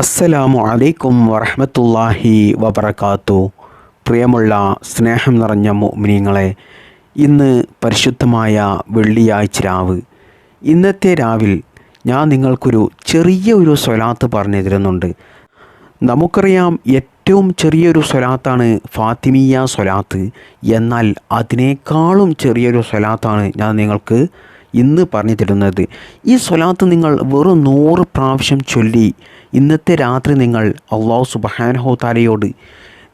അസ്സലാമു അലൈക്കും വറഹ്മത്തുള്ളാഹി വബറകാത്തു. പ്രിയമുള്ള സ്നേഹം നിറഞ്ഞ മുഅ്മിനീങ്ങളെ ഇന്ന് പരിശുദ്ധമായ വെള്ളിയാഴ്ച രാവ്. ഇന്നത്തെ രാവിൽ ഞാൻ നിങ്ങൾക്കൊരു ചെറിയ ഒരു സ്വലാത്ത് പറഞ്ഞു തരുന്നുണ്ട്. നമുക്കറിയാം ഏറ്റവും ചെറിയൊരു സ്വലാത്താണ് ഫാത്തിമിയ സ്വലാത്ത്. എന്നാൽ അതിനേക്കാളും ചെറിയൊരു സ്വലാത്താണ് ഞാൻ നിങ്ങൾക്ക് ഇന്ന് പറഞ്ഞു തരുന്നത് ഈ സ്വലാത്ത് നിങ്ങൾ വെറും നൂറ് പ്രാവശ്യം ചൊല്ലി ഇന്നത്തെ രാത്രി നിങ്ങൾ അള്ളാഹു സുബഹാനഹോ താലയോട്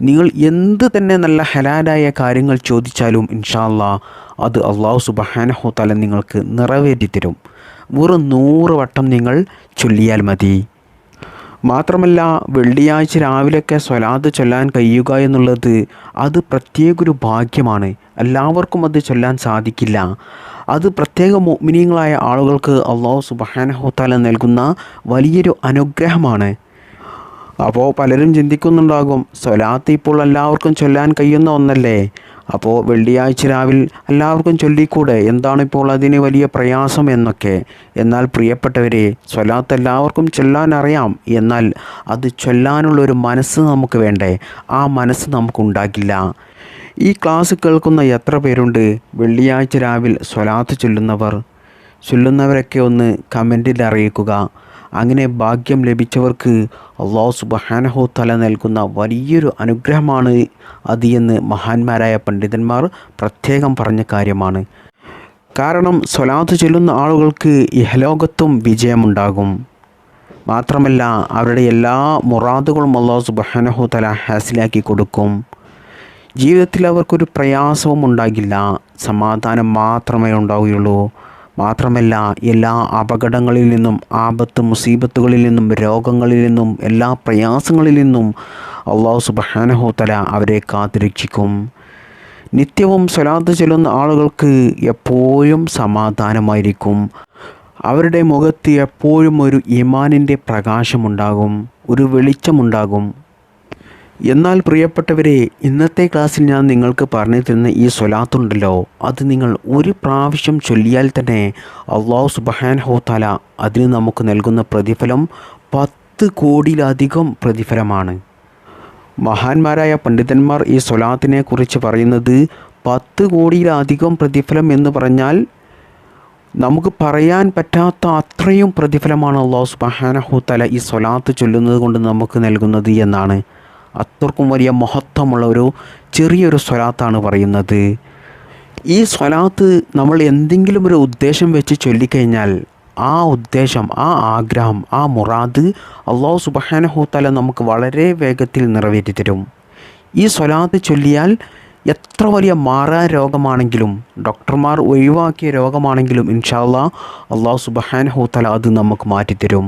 നിങ്ങൾ എന്ത് തന്നെ നല്ല ഹലാലായ കാര്യങ്ങൾ ചോദിച്ചാലും ഇൻഷാല്ലാ അത് അള്ളാഹു സുബഹാനഹോ താല നിങ്ങൾക്ക് നിറവേറ്റി തരും വെറും നൂറ് വട്ടം നിങ്ങൾ ചൊല്ലിയാൽ മതി. മാത്രമല്ല വെള്ളിയാഴ്ച രാവിലെയൊക്കെ സ്വലാത്ത് ചൊല്ലാൻ കഴിയുക എന്നുള്ളത് അത് പ്രത്യേക ഒരു ഭാഗ്യമാണ്. എല്ലാവർക്കും അത് ചൊല്ലാൻ സാധിക്കില്ല. അത് പ്രത്യേക മോമിനിയങ്ങളായ ആളുകൾക്ക് അള്ളാഹു സുബാനഹോത്താല നൽകുന്ന വലിയൊരു അനുഗ്രഹമാണ്. അപ്പോൾ പലരും ചിന്തിക്കുന്നുണ്ടാകും സ്വലാത്ത് ഇപ്പോൾ എല്ലാവർക്കും ചൊല്ലാൻ കഴിയുന്ന ഒന്നല്ലേ? അപ്പോൾ വെള്ളിയാഴ്ച രാവിലെ എല്ലാവർക്കും ചൊല്ലിക്കൂടെ? എന്താണ് ഇപ്പോൾ അതിന് വലിയ പ്രയാസം എന്നൊക്കെ. എന്നാൽ പ്രിയപ്പെട്ടവരെ സ്വലാത്ത് എല്ലാവർക്കും ചൊല്ലാൻ അറിയാം. എന്നാൽ അത് ചൊല്ലാനുള്ളൊരു മനസ്സ് നമുക്ക് വേണ്ടേ? ആ മനസ്സ് നമുക്കുണ്ടാകില്ല. ഈ ക്ലാസ് കേൾക്കുന്ന എത്ര പേരുണ്ട്? വെള്ളിയാഴ്ച രാവിലെ സ്വലാത്ത് ചൊല്ലുന്നവർ. ചൊല്ലുന്നവരൊക്കെ ഒന്ന് കമന്റിൽ അറിയിക്കുക. അങ്ങനെ ഭാഗ്യം ലഭിച്ചവർക്ക് അള്ളാഹു സുബഹാനഹു തല നൽകുന്ന വലിയൊരു അനുഗ്രഹമാണ് അത് എന്ന് മഹാന്മാരായ പണ്ഡിതന്മാർ പ്രത്യേകം പറഞ്ഞ കാര്യമാണ്. കാരണം സ്വലാത്ത് ചൊല്ലുന്ന ആളുകൾക്ക് ഇഹലോകത്തും വിജയമുണ്ടാകും. മാത്രമല്ല അവരുടെ എല്ലാ മുറാദുകളും അള്ളാഹു സുബഹാനഹു തല ഹാസിലാക്കി കൊടുക്കും. ജീവിതത്തിൽ അവർക്കൊരു പ്രയാസവും ഉണ്ടാകില്ല. സമാധാനം മാത്രമേ ഉണ്ടാവുകയുള്ളൂ. മാത്രമല്ല എല്ലാ അപകടങ്ങളിൽ നിന്നും ആപത്ത് മുസീബത്തുകളിൽ നിന്നും രോഗങ്ങളിൽ നിന്നും എല്ലാ പ്രയാസങ്ങളിൽ നിന്നും അള്ളാഹു സുബഹാനഹോത്തല അവരെ കാത്തുരക്ഷിക്കും. നിത്യവും സ്വലാത്ത് ചെല്ലുന്ന ആളുകൾക്ക് എപ്പോഴും സമാധാനമായിരിക്കും. അവരുടെ മുഖത്ത് എപ്പോഴും ഒരു ഇമാനിന്റെ പ്രകാശമുണ്ടാകും ഒരു വെളിച്ചമുണ്ടാകും. എന്നാൽ പ്രിയപ്പെട്ടവരെ ഇന്നത്തെ ക്ലാസ്സിൽ ഞാൻ നിങ്ങൾക്ക് പറഞ്ഞു തരുന്ന ഈ സ്വലാത്തുണ്ടല്ലോ അത് നിങ്ങൾ ഒരു പ്രാവശ്യം ചൊല്ലിയാൽ തന്നെ അള്ളാഹു സുബഹാൻ ഹോത്താല അതിന് നമുക്ക് നൽകുന്ന പ്രതിഫലം പത്ത് കോടിയിലധികം പ്രതിഫലമാണ്. മഹാന്മാരായ പണ്ഡിതന്മാർ ഈ സ്വലാത്തിനെ കുറിച്ച് പറയുന്നത് പത്ത് കോടിയിലധികം പ്രതിഫലം എന്ന് പറഞ്ഞാൽ നമുക്ക് പറയാൻ പറ്റാത്ത അത്രയും പ്രതിഫലമാണ് അള്ളാഹു സുബഹാനഹുത്തല ഈ സ്വലാത്ത് ചൊല്ലുന്നത് കൊണ്ട് നമുക്ക് നൽകുന്നത് എന്നാണ്. അത്രക്കും വലിയ മഹത്വമുള്ള ഒരു ചെറിയൊരു സ്വലാത്താണ് പറയുന്നത്. ഈ സ്വലാത്ത് നമ്മൾ എന്തെങ്കിലും ഒരു ഉദ്ദേശം വെച്ച് ചൊല്ലിക്കഴിഞ്ഞാൽ ആ ഉദ്ദേശം ആ ആഗ്രഹം ആ മുറാദ് അള്ളാഹു സുബഹാനഹുത്തല നമുക്ക് വളരെ വേഗത്തിൽ നിറവേറ്റി തരും. ഈ സ്വലാത്ത് ചൊല്ലിയാൽ എത്ര വലിയ മാറാ രോഗമാണെങ്കിലും ഡോക്ടർമാർ ഒഴിവാക്കിയ രോഗമാണെങ്കിലും ഇൻഷാല്ല അള്ളാഹു സുബഹാനഹുത്തല അത് നമുക്ക് മാറ്റിത്തരും.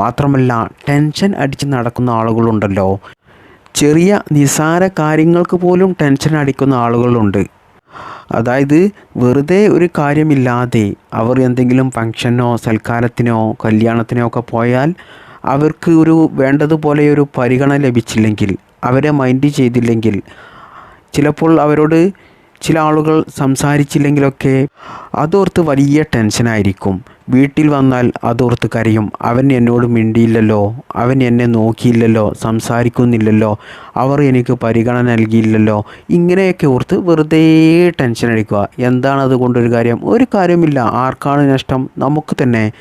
മാത്രമല്ല ടെൻഷൻ അടിച്ച് നടക്കുന്ന ആളുകളുണ്ടല്ലോ ചെറിയ നിസാര കാര്യങ്ങൾക്ക് പോലും ടെൻഷൻ അടിക്കുന്ന ആളുകളുണ്ട്. അതായത് വെറുതെ ഒരു കാര്യമില്ലാതെ അവർ എന്തെങ്കിലും ഫങ്ഷനോ സൽക്കാരത്തിനോ കല്യാണത്തിനോ ഒക്കെ പോയാൽ അവർക്ക് ഒരു വേണ്ടതുപോലെ ഒരു പരിഗണന ലഭിച്ചില്ലെങ്കിൽ അവരെ മൈൻഡ് ചെയ്തില്ലെങ്കിൽ ചിലപ്പോൾ അവരോട് ചില ആളുകൾ സംസാരിച്ചില്ലെങ്കിലൊക്കെ അതോർത്ത് വലിയ ടെൻഷനായിരിക്കും വീട്ടിൽ വന്നാൽ അതോർത്ത് കരയും. അവൻ എന്നോട് മിണ്ടിയില്ലല്ലോ. അവൻ എന്നെ നോക്കിയില്ലല്ലോ. സംസാരിക്കുന്നില്ലല്ലോ. അവർ എനിക്ക് പരിഗണന നൽകിയില്ലല്ലോ. ഇങ്ങനെയൊക്കെ ഓർത്ത് വെറുതെ ടെൻഷൻ അടിക്കുക. എന്താണ് അതുകൊണ്ടൊരു കാര്യം? ഒരു കാര്യമില്ല ആർക്കാണ് നഷ്ടം? നമുക്ക് തന്നെ.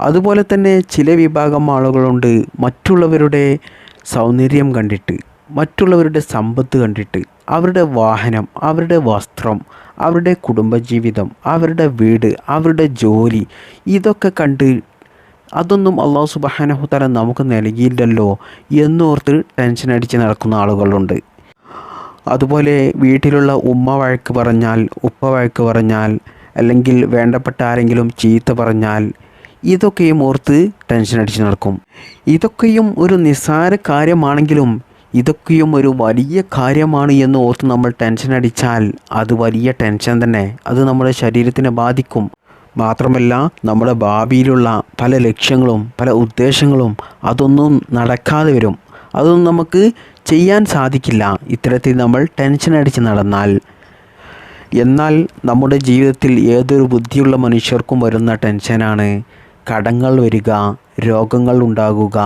അതുപോലെ തന്നെ ചില വിഭാഗം ആളുകളുണ്ട്. മറ്റുള്ളവരുടെ സൗന്ദര്യം കണ്ടിട്ട്. മറ്റുള്ളവരുടെ സമ്പത്ത് കണ്ടിട്ട് അവരുടെ വാഹനം അവരുടെ വസ്ത്രം അവരുടെ കുടുംബജീവിതം അവരുടെ വീട് അവരുടെ ജോലി ഇതൊക്കെ കണ്ട് അതൊന്നും അള്ളാഹു സുബഹാനഹുത്തല നമുക്ക് നൽകിയില്ലല്ലോ എന്നോർത്ത് ടെൻഷൻ അടിച്ച് നടക്കുന്ന ആളുകളുണ്ട്. അതുപോലെ വീട്ടിലുള്ള ഉമ്മ വഴക്ക് പറഞ്ഞാൽ ഉപ്പ വഴക്ക് പറഞ്ഞാൽ അല്ലെങ്കിൽ വേണ്ടപ്പെട്ട ആരെങ്കിലും ചീത്ത പറഞ്ഞാൽ ഇതൊക്കെയും ഓർത്ത് ടെൻഷൻ അടിച്ച് നടക്കും. ഇതൊക്കെയും ഒരു നിസ്സാര കാര്യമാണെങ്കിലും ഇതൊക്കെയും ഒരു വലിയ കാര്യമാണ് എന്ന് ഓർത്ത് നമ്മൾ ടെൻഷൻ അടിച്ചാൽ അത് വലിയ ടെൻഷൻ തന്നെ. അത് നമ്മുടെ ശരീരത്തിനെ ബാധിക്കും. മാത്രമല്ല നമ്മുടെ ഭാവിയിലുള്ള പല ലക്ഷ്യങ്ങളും പല ഉദ്ദേശങ്ങളും അതൊന്നും നടക്കാതെ വരും. അതൊന്നും നമുക്ക് ചെയ്യാൻ സാധിക്കില്ല. ഇത്തരത്തിൽ നമ്മൾ ടെൻഷൻ അടിച്ച് നടന്നാൽ. എന്നാൽ നമ്മുടെ ജീവിതത്തിൽ ഏതൊരു ബുദ്ധിയുള്ള മനുഷ്യർക്കും വരുന്ന ടെൻഷനാണ് കടങ്ങൾ വരിക രോഗങ്ങൾ ഉണ്ടാകുക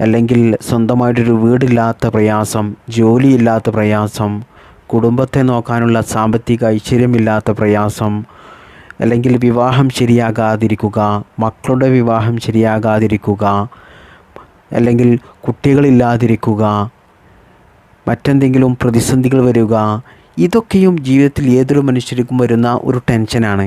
അല്ലെങ്കിൽ സ്വന്തമായിട്ടൊരു വീടില്ലാത്ത പ്രയാസം ജോലിയില്ലാത്ത പ്രയാസം കുടുംബത്തെ നോക്കാനുള്ള സാമ്പത്തിക ഐശ്വര്യമില്ലാത്ത പ്രയാസം അല്ലെങ്കിൽ വിവാഹം ശരിയാകാതിരിക്കുക മക്കളുടെ വിവാഹം ശരിയാകാതിരിക്കുക അല്ലെങ്കിൽ കുട്ടികളില്ലാതിരിക്കുക മറ്റെന്തെങ്കിലും പ്രതിസന്ധികൾ വരിക ഇതൊക്കെയും ജീവിതത്തിൽ ഏതൊരു മനുഷ്യർക്കും വരുന്ന ഒരു ടെൻഷനാണ്.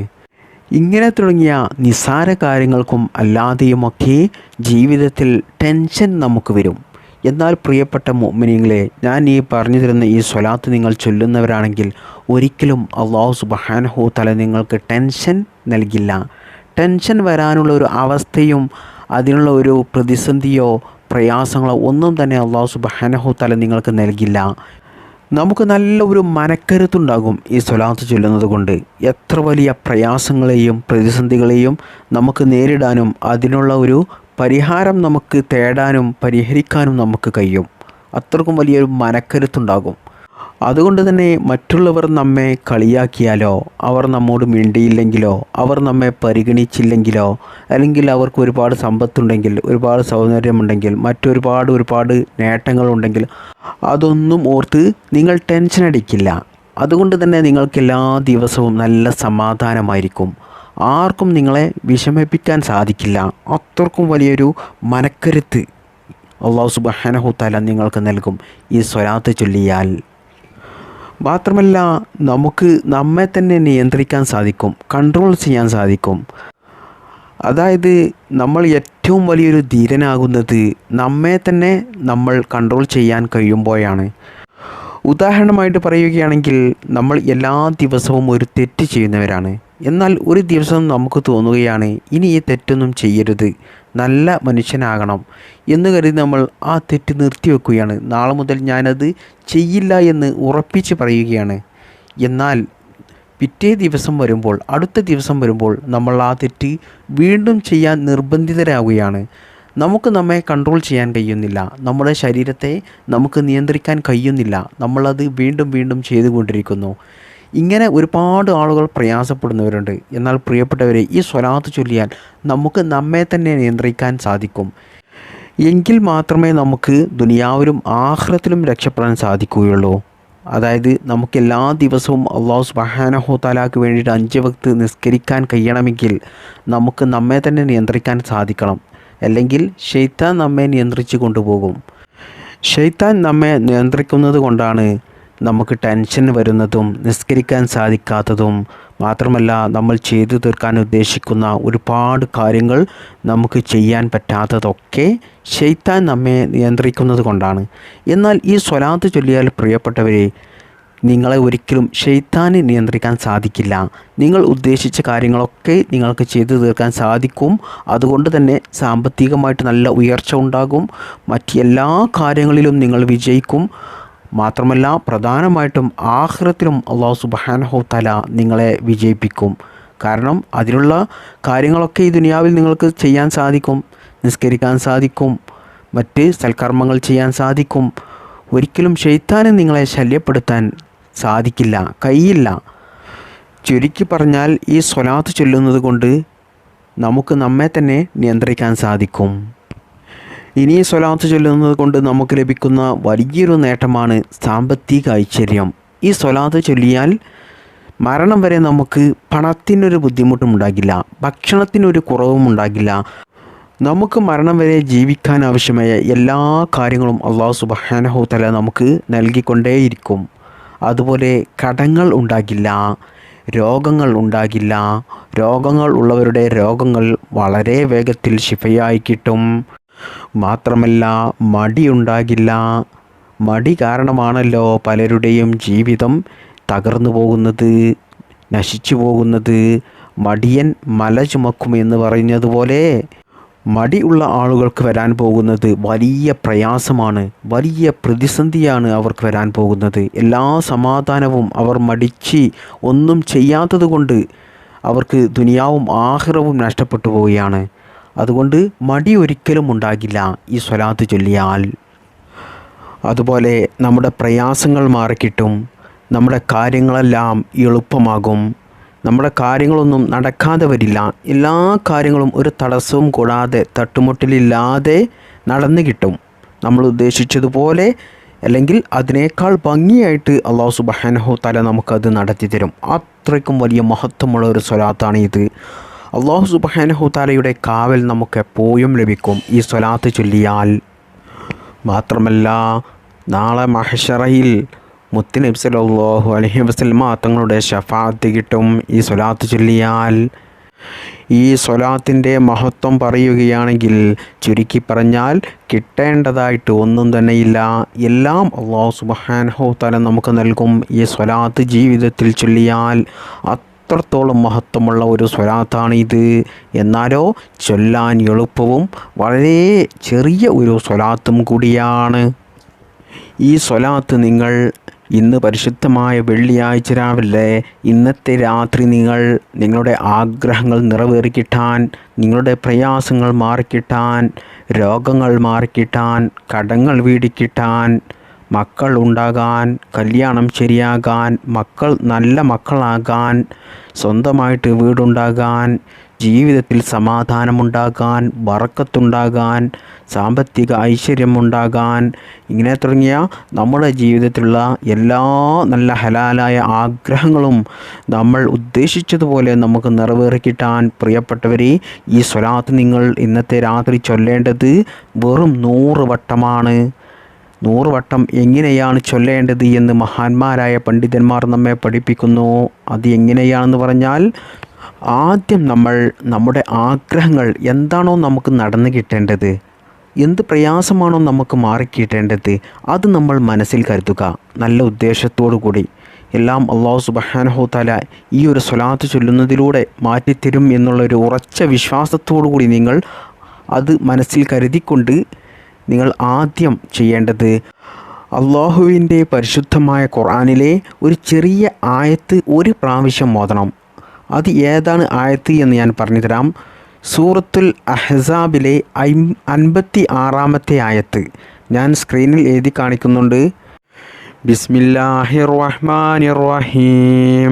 ഇങ്ങനെ തുടങ്ങിയ നിസ്സാര കാര്യങ്ങൾക്കും അല്ലാതെയുമൊക്കെ ജീവിതത്തിൽ ടെൻഷൻ നമുക്ക് വരും. എന്നാൽ പ്രിയപ്പെട്ട മോമിനിങ്ങളെ ഞാൻ ഈ പറഞ്ഞു തരുന്ന ഈ സ്വലാത്ത് നിങ്ങൾ ചൊല്ലുന്നവരാണെങ്കിൽ ഒരിക്കലും അള്ളാഹു സുബഹാനഹു തല നിങ്ങൾക്ക് ടെൻഷൻ നൽകില്ല. ടെൻഷൻ വരാനുള്ള ഒരു അവസ്ഥയും അതിനുള്ള ഒരു പ്രതിസന്ധിയോ പ്രയാസങ്ങളോ ഒന്നും തന്നെ അള്ളാഹു സുബഹാനഹു തല നിങ്ങൾക്ക് നൽകില്ല. നമുക്ക് നല്ല ഒരു മനക്കരുത്തുണ്ടാകും ഈ സ്വലാത്ത് ചൊല്ലുന്നത് കൊണ്ട്. എത്ര വലിയ പ്രയാസങ്ങളെയും പ്രതിസന്ധികളെയും നമുക്ക് നേരിടാനും അതിനുള്ള ഒരു പരിഹാരം നമുക്ക് തേടാനും പരിഹരിക്കാനും നമുക്ക് കഴിയും. അത്രക്കും വലിയൊരു മനക്കരുത്തുണ്ടാകും. അതുകൊണ്ട് തന്നെ മറ്റുള്ളവർ നമ്മെ കളിയാക്കിയാലോ അവർ നമ്മോട് മിണ്ടിയില്ലെങ്കിലോ അവർ നമ്മെ പരിഗണിച്ചില്ലെങ്കിലോ അല്ലെങ്കിൽ അവർക്ക് ഒരുപാട് സമ്പത്തുണ്ടെങ്കിൽ ഒരുപാട് സൗന്ദര്യമുണ്ടെങ്കിൽ മറ്റൊരുപാട് ഒരുപാട് നേട്ടങ്ങളുണ്ടെങ്കിൽ അതൊന്നും ഓർത്ത് നിങ്ങൾ ടെൻഷൻ അടിക്കില്ല. അതുകൊണ്ട് തന്നെ നിങ്ങൾക്ക് എല്ലാ ദിവസവും നല്ല സമാധാനമായിരിക്കും. ആർക്കും നിങ്ങളെ വിഷമിപ്പിക്കാൻ സാധിക്കില്ല. അത്രക്കും വലിയൊരു മനക്കരുത്ത്. അള്ളാഹു സുബഹാനഹുത്താല നിങ്ങൾക്ക് നൽകും. ഈ സ്വരാത്ത് ചൊല്ലിയാൽ മാത്രമല്ല നമുക്ക് നമ്മെ തന്നെ നിയന്ത്രിക്കാൻ സാധിക്കും കൺട്രോൾ ചെയ്യാൻ സാധിക്കും. അതായത് നമ്മൾ ഏറ്റവും വലിയൊരു ധീരനാകുന്നത് നമ്മെ തന്നെ നമ്മൾ കൺട്രോൾ ചെയ്യാൻ കഴിയുമ്പോഴാണ്. ഉദാഹരണമായിട്ട് പറയുകയാണെങ്കിൽ നമ്മൾ എല്ലാ ദിവസവും ഒരു തെറ്റ് ചെയ്യുന്നവരാണ്. എന്നാൽ ഒരു ദിവസം നമുക്ക് തോന്നുകയാണ് ഇനി ഈ തെറ്റൊന്നും ചെയ്യരുത്. നല്ല മനുഷ്യനാകണം എന്ന് കരുതി നമ്മൾ ആ തെറ്റ് നിർത്തിവെക്കുകയാണ് നാളെ മുതൽ ഞാനത് ചെയ്യില്ല എന്ന് ഉറപ്പിച്ച് പറയുകയാണ്. എന്നാൽ പിറ്റേ ദിവസം വരുമ്പോൾ അടുത്ത ദിവസം വരുമ്പോൾ നമ്മൾ ആ തെറ്റ് വീണ്ടും ചെയ്യാൻ നിർബന്ധിതരാകുകയാണ് നമുക്ക് നമ്മെ കൺട്രോൾ ചെയ്യാൻ കഴിയുന്നില്ല. നമ്മുടെ ശരീരത്തെ നമുക്ക് നിയന്ത്രിക്കാൻ കഴിയുന്നില്ല. നമ്മളത് വീണ്ടും വീണ്ടും ചെയ്തുകൊണ്ടിരിക്കുന്നു. ഇങ്ങനെ ഒരുപാട് ആളുകൾ പ്രയാസപ്പെടുന്നവരുണ്ട്. എന്നാൽ പ്രിയപ്പെട്ടവരെ ഈ സ്വലാത്ത് ചൊല്ലിയാൽ നമുക്ക് നമ്മെ തന്നെ നിയന്ത്രിക്കാൻ സാധിക്കും. എങ്കിൽ മാത്രമേ നമുക്ക് ദുനിയാവിലും ആഹ്റത്തിലും രക്ഷപ്പെടാൻ സാധിക്കുകയുള്ളൂ. അതായത് നമുക്ക് എല്ലാ ദിവസവും അള്ളാഹു സുബഹാനഹോത്താലാക്ക് വേണ്ടിയിട്ട് അഞ്ച് വക്ത് നിസ്കരിക്കാൻ കഴിയണമെങ്കിൽ നമുക്ക് നമ്മെ തന്നെ നിയന്ത്രിക്കാൻ സാധിക്കണം. അല്ലെങ്കിൽ ഷെയ്ത്താൻ നമ്മെ നിയന്ത്രിച്ചു കൊണ്ടുപോകും. ഷെയ്ത്താൻ നമ്മെ നിയന്ത്രിക്കുന്നത് കൊണ്ടാണ് നമുക്ക് ടെൻഷൻ വരുന്നതും നിസ്കരിക്കാൻ സാധിക്കാത്തതും മാത്രമല്ല നമ്മൾ ചെയ്തു തീർക്കാൻ ഉദ്ദേശിക്കുന്ന ഒരുപാട് കാര്യങ്ങൾ നമുക്ക് ചെയ്യാൻ പറ്റാത്തതൊക്കെ ശൈത്താൻ നമ്മെ നിയന്ത്രിക്കുന്നത് കൊണ്ടാണ്. എന്നാൽ ഈ സ്വലാത്ത് ചൊല്ലിയാൽ പ്രിയപ്പെട്ടവരെ നിങ്ങളെ ഒരിക്കലും ഷെയ്ത്താനെ നിയന്ത്രിക്കാൻ സാധിക്കില്ല. നിങ്ങൾ ഉദ്ദേശിച്ച കാര്യങ്ങളൊക്കെ നിങ്ങൾക്ക് ചെയ്തു തീർക്കാൻ സാധിക്കും. അതുകൊണ്ട് തന്നെ സാമ്പത്തികമായിട്ട് നല്ല ഉയർച്ച ഉണ്ടാകും. മറ്റ് എല്ലാ കാര്യങ്ങളിലും നിങ്ങൾ വിജയിക്കും. മാത്രമല്ല പ്രധാനമായിട്ടും ആഹ്റത്തിലും അള്ളാഹു സുബാനഹു തല നിങ്ങളെ വിജയിപ്പിക്കും. കാരണം അതിനുള്ള കാര്യങ്ങളൊക്കെ ഈ ദുനിയാവിൽ നിങ്ങൾക്ക് ചെയ്യാൻ സാധിക്കും നിസ്കരിക്കാൻ സാധിക്കും മറ്റ് സൽക്കർമ്മങ്ങൾ ചെയ്യാൻ സാധിക്കും. ഒരിക്കലും ഷെയ്ത്താനെ നിങ്ങളെ ശല്യപ്പെടുത്താൻ സാധിക്കില്ല കഴിയില്ല. ചുരുക്കി പറഞ്ഞാൽ ഈ സ്വലാത്ത് ചൊല്ലുന്നത് കൊണ്ട് നമുക്ക് നമ്മെ തന്നെ നിയന്ത്രിക്കാൻ സാധിക്കും. ഇനി സ്വലാത്ത് ചൊല്ലുന്നത് കൊണ്ട് നമുക്ക് ലഭിക്കുന്ന വലിയൊരു നേട്ടമാണ് സാമ്പത്തിക ഐശ്വര്യം. ഈ സ്വലാത്ത് ചൊല്ലിയാൽ മരണം വരെ നമുക്ക് പണത്തിനൊരു ബുദ്ധിമുട്ടും ഉണ്ടാകില്ല ഭക്ഷണത്തിനൊരു കുറവും ഉണ്ടാകില്ല. നമുക്ക് മരണം വരെ ജീവിക്കാൻ ആവശ്യമായ എല്ലാ കാര്യങ്ങളും അള്ളാഹു സുബഹാനഹു തല നമുക്ക് നൽകിക്കൊണ്ടേയിരിക്കും. അതുപോലെ കടങ്ങൾ ഉണ്ടാകില്ല രോഗങ്ങൾ ഉണ്ടാകില്ല. രോഗങ്ങൾ ഉള്ളവരുടെ രോഗങ്ങൾ വളരെ വേഗത്തിൽ ശിഫയായി കിട്ടും. മാത്രമല്ല മടിയുണ്ടാകില്ല. മടി കാരണമാണല്ലോ പലരുടെയും ജീവിതം തകർന്നു പോകുന്നത് നശിച്ചു പോകുന്നത്. മടിയൻ മല ചുമക്കുമെന്ന് പറയുന്നതുപോലെ മടി ഉള്ള ആളുകൾക്ക് വരാൻ പോകുന്നത് വലിയ പ്രയാസമാണ് വലിയ പ്രതിസന്ധിയാണ് അവർക്ക് വരാൻ പോകുന്നത്. എല്ലാ സമാധാനവും അവർ മടിച്ച് ഒന്നും ചെയ്യാത്തത് കൊണ്ട് അവർക്ക് ദുനിയാവും ആഹ്റവും നഷ്ടപ്പെട്ടു പോവുകയാണ്. അതുകൊണ്ട് മടി ഒരിക്കലും ഉണ്ടാകില്ല ഈ സ്വലാത്ത് ചൊല്ലിയാൽ. അതുപോലെ നമ്മുടെ പ്രയാസങ്ങൾ മാറിക്കിട്ടും നമ്മുടെ കാര്യങ്ങളെല്ലാം എളുപ്പമാകും. നമ്മുടെ കാര്യങ്ങളൊന്നും നടക്കാതെ വരില്ല. എല്ലാ കാര്യങ്ങളും ഒരു തടസ്സവും കൂടാതെ തട്ടുമുട്ടലില്ലാതെ നടന്നു കിട്ടും. നമ്മൾ ഉദ്ദേശിച്ചതുപോലെ അല്ലെങ്കിൽ അതിനേക്കാൾ ഭംഗിയായിട്ട് അള്ളാഹു സുബഹാനഹു തല നമുക്കത് നടത്തി തരും അത്രയ്ക്കും വലിയ മഹത്വമുള്ള ഒരു സ്വലാത്താണ് ഇത് അള്ളാഹു സുബഹാനഹു താലയുടെ കാവൽ നമുക്ക് എപ്പോഴും ലഭിക്കും. ഈ സ്വലാത്ത് ചൊല്ലിയാൽ മാത്രമല്ല നാളെ മഹഷറയിൽ മുത്തുനബി അള്ളാഹു അലഹി വസ്ലമ തങ്ങളുടെ ഷഫാത്ത് കിട്ടും. ഈ സ്വലാത്ത് ചൊല്ലിയാൽ ഈ സ്വലാത്തിന്റെ മഹത്വം പറയുകയാണെങ്കിൽ ചുരുക്കി പറഞ്ഞാൽ കിട്ടേണ്ടതായിട്ട് ഒന്നും തന്നെയില്ല. എല്ലാം അള്ളാഹു സുബഹാനഹു തല നമുക്ക് നൽകും. ഈ സ്വലാത്ത് ജീവിതത്തിൽ ചൊല്ലിയാൽ അത്രത്തോളം മഹത്വമുള്ള ഒരു സ്വലാത്താണ് ഇത് എന്നാലോ ചൊല്ലാൻ എളുപ്പവും വളരെ ചെറിയ ഒരു സ്വലാത്തും കൂടിയാണ്. ഈ സ്വലാത്ത് നിങ്ങൾ ഇന്ന് പരിശുദ്ധമായ വെള്ളിയാഴ്ച രാവിലെ ഇന്നത്തെ രാത്രി നിങ്ങൾ നിങ്ങളുടെ ആഗ്രഹങ്ങൾ നിറവേറിക്കിട്ടാൻ നിങ്ങളുടെ പ്രയാസങ്ങൾ മാറിക്കിട്ടാൻ രോഗങ്ങൾ മാറിക്കിട്ടാൻ കടങ്ങൾ വീടിക്കിട്ടാൻ മക്കൾ ഉണ്ടാകാൻ കല്യാണം ശരിയാകാൻ മക്കൾ നല്ല മക്കളാകാൻ സ്വന്തമായിട്ട് വീടുണ്ടാകാൻ ജീവിതത്തിൽ സമാധാനമുണ്ടാകാൻ വറക്കത്തുണ്ടാകാൻ സാമ്പത്തിക ഐശ്വര്യമുണ്ടാകാൻ ഇങ്ങനെ തുടങ്ങിയ നമ്മുടെ ജീവിതത്തിലുള്ള എല്ലാ നല്ല ഹലാലായ ആഗ്രഹങ്ങളും നമ്മൾ ഉദ്ദേശിച്ചതുപോലെ നമുക്ക് നിറവേറിക്കിട്ടാൻ പ്രിയപ്പെട്ടവരെ ഈ സ്വലാത്ത് നിങ്ങൾ ഇന്നത്തെ രാത്രി ചൊല്ലേണ്ടത് വെറും നൂറ് വട്ടമാണ്. നൂറ് വട്ടം എങ്ങനെയാണ് ചൊല്ലേണ്ടത് എന്ന് മഹാന്മാരായ പണ്ഡിതന്മാർ നമ്മെ പഠിപ്പിക്കുന്നു. അത് എങ്ങനെയാണെന്ന് പറഞ്ഞാൽ ആദ്യം നമ്മൾ നമ്മുടെ ആഗ്രഹങ്ങൾ എന്താണോ നമുക്ക് നടന്നു കിട്ടേണ്ടത് എന്ത് പ്രയാസമാണോ നമുക്ക് മാറിക്കിട്ടേണ്ടത് അത് നമ്മൾ മനസ്സിൽ കരുതുക. നല്ല ഉദ്ദേശത്തോടു കൂടി എല്ലാം അള്ളാഹു സുബഹാനഹു തല ഈ ഒരു സ്വലാത്ത് ചൊല്ലുന്നതിലൂടെ മാറ്റിത്തരും എന്നുള്ളൊരു ഉറച്ച വിശ്വാസത്തോടു കൂടി നിങ്ങൾ അത് മനസ്സിൽ കരുതിക്കൊണ്ട് നിങ്ങൾ ആദ്യം ചെയ്യേണ്ടത് അള്ളാഹുവിന്റെ പരിശുദ്ധമായ ഖുർആനിലെ ഒരു ചെറിയ ആയത്ത് ഒരു പ്രാവശ്യം മോതണം അത് ഏതാണ് ആയത്ത് എന്ന് ഞാൻ പറഞ്ഞുതരാം. സൂറത്തുൽ അഹ്സാബിലെ അൻപത്തി ആറാമത്തെ ആയത്ത്. ഞാൻ സ്ക്രീനിൽ എഴുതി കാണിക്കുന്നുണ്ട്. ബിസ്മില്ലാഹിർ റഹ്മാനിർ റഹീം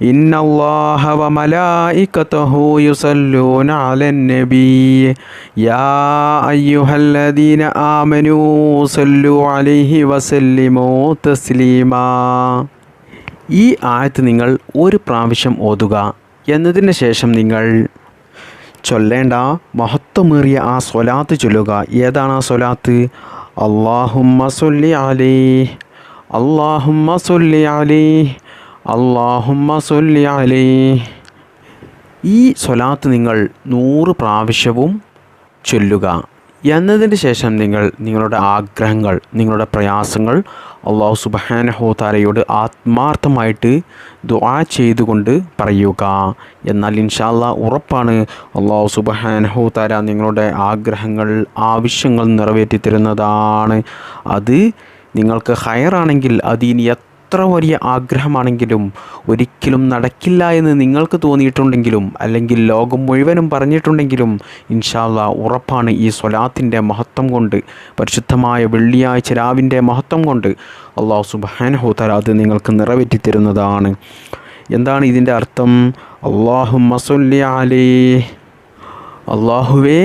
ഇന്നല്ലാഹ വമലായികതഹു യുസല്ലൂന അലൻ യാ അയ്യുഹല്ലദീന ആമനൂ സല്ലു അലൈഹി വസല്ലിമു തസ്ലീമാ. ഈ ആയത്ത് നിങ്ങൾ ഒരു പ്രാവശ്യം ഓതുക എന്നതിന് ശേഷം നിങ്ങൾ ചൊല്ലേണ്ട മഹത്വമേറിയ ആ സ്വലാത്ത് ചൊല്ലുക. ഏതാണ് ആ സ്വലാത്ത്? അള്ളാഹുമ്മ സൊല്ലി അലേ അള്ളാഹുമ്മ സൊല്ലി അലൈഹി അള്ളാഹുമ്മ സൊല്ലി അലൈഹി ഈ സ്വലാത്ത് നിങ്ങൾ നൂറ് പ്രാവശ്യവും ചൊല്ലുക. എന്നതിന് ശേഷം നിങ്ങൾ നിങ്ങളുടെ ആഗ്രഹങ്ങൾ നിങ്ങളുടെ പ്രയാസങ്ങൾ അള്ളാഹു സുബഹാനഹോ താലയോട് ആത്മാർത്ഥമായിട്ട് ദുആ ചെയ്തുകൊണ്ട് പറയുക. എന്നാൽ ഇൻഷാല്ല ഉറപ്പാണ് അള്ളാഹു സുബഹാനഹോ താല നിങ്ങളുടെ ആഗ്രഹങ്ങൾ ആവശ്യങ്ങൾ നിറവേറ്റി തരുന്നതാണ് അത് നിങ്ങൾക്ക് ഹയറാണെങ്കിൽ ഇനി എത്ര വലിയ ആഗ്രഹമാണെങ്കിലും ഒരിക്കലും നടക്കില്ല എന്ന് നിങ്ങൾക്ക് തോന്നിയിട്ടുണ്ടെങ്കിലും അല്ലെങ്കിൽ ലോകം മുഴുവനും പറഞ്ഞിട്ടുണ്ടെങ്കിലും ഇൻഷാല്ല ഉറപ്പാണ് ഈ സ്വലാത്തിന്റെ മഹത്വം കൊണ്ട് പരിശുദ്ധമായ വെള്ളിയാഴ്ച രാവിന്റെ മഹത്വം കൊണ്ട് അള്ളാഹു സുബാനഹു തല അത് നിങ്ങൾക്ക് നിറവേറ്റി തരുന്നതാണ്. എന്താണ് ഇതിന്റെ അർത്ഥം? അള്ളാഹു മസുല്ലി അള്ളാഹുവേ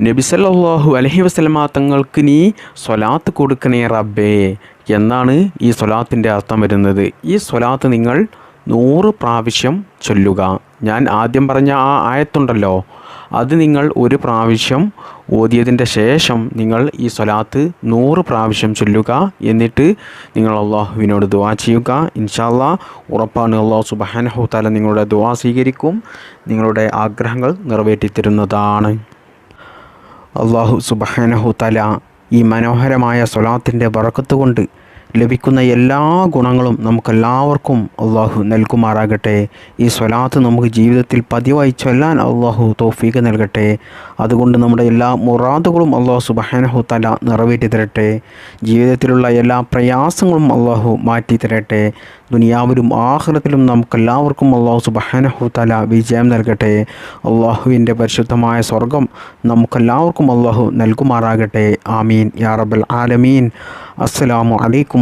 നബി സല്ലല്ലാഹു അലൈഹി വസല്ലമ തങ്ങൾക്ക് നീ സ്വലാത്ത് കൊടുക്കണേ റബ്ബേ. എന്നാണ് ഈ സ്വലാത്തിന്റെ അർത്ഥം വരുന്നത്. ഈ സ്വലാത്ത് നിങ്ങൾ നൂറ് പ്രാവശ്യം ചൊല്ലുക. ഞാൻ ആദ്യം പറഞ്ഞ ആ ആയത്തുണ്ടല്ലോ. അത് നിങ്ങൾ ഒരു പ്രാവശ്യം ഓതിയതിന്റെ ശേഷം നിങ്ങൾ ഈ സ്വലാത്ത് നൂറ് പ്രാവശ്യം ചൊല്ലുക. എന്നിട്ട് നിങ്ങൾ അള്ളാഹുവിനോട് ദുവാ ചെയ്യുക. ഇൻഷാല്ലാ ഉറപ്പാണ് അള്ളാഹു സുബഹാനഹു താല നിങ്ങളുടെ ദുവാ സ്വീകരിക്കും. നിങ്ങളുടെ ആഗ്രഹങ്ങൾ നിറവേറ്റിത്തരുന്നതാണ്. അള്ളാഹു സുബഹാനഹു തല ഈ മനോഹരമായ സ്വലാത്തിന്റെ വറക്കത്ത് കൊണ്ട് ലഭിക്കുന്ന എല്ലാ ഗുണങ്ങളും നമുക്കെല്ലാവർക്കും അള്ളാഹു നൽകുമാറാകട്ടെ. ഈ സ്വലാത്ത് നമുക്ക് ജീവിതത്തിൽ പതിവായി ചൊല്ലാൻ അള്ളാഹു തോഫീക്ക് നൽകട്ടെ. അതുകൊണ്ട് നമ്മുടെ എല്ലാ മുറാദുകളും അള്ളാഹു സുബഹാനഹു തല നിറവേറ്റി തരട്ടെ. ജീവിതത്തിലുള്ള എല്ലാ പ്രയാസങ്ങളും അള്ളാഹു മാറ്റി തരട്ടെ. ദുനിയാവിലും ആഹ്ലത്തിലും നമുക്കെല്ലാവർക്കും അള്ളാഹു സുബഹാനഹു തല വിജയം നൽകട്ടെ. അള്ളാഹുവിന്റെ പരിശുദ്ധമായ സ്വർഗം നമുക്കെല്ലാവർക്കും അള്ളാഹു നൽകുമാറാകട്ടെ. ആമീൻ. യാ റബ്ബൽ ആലമീൻ. അസ്സലാമു അലൈക്കും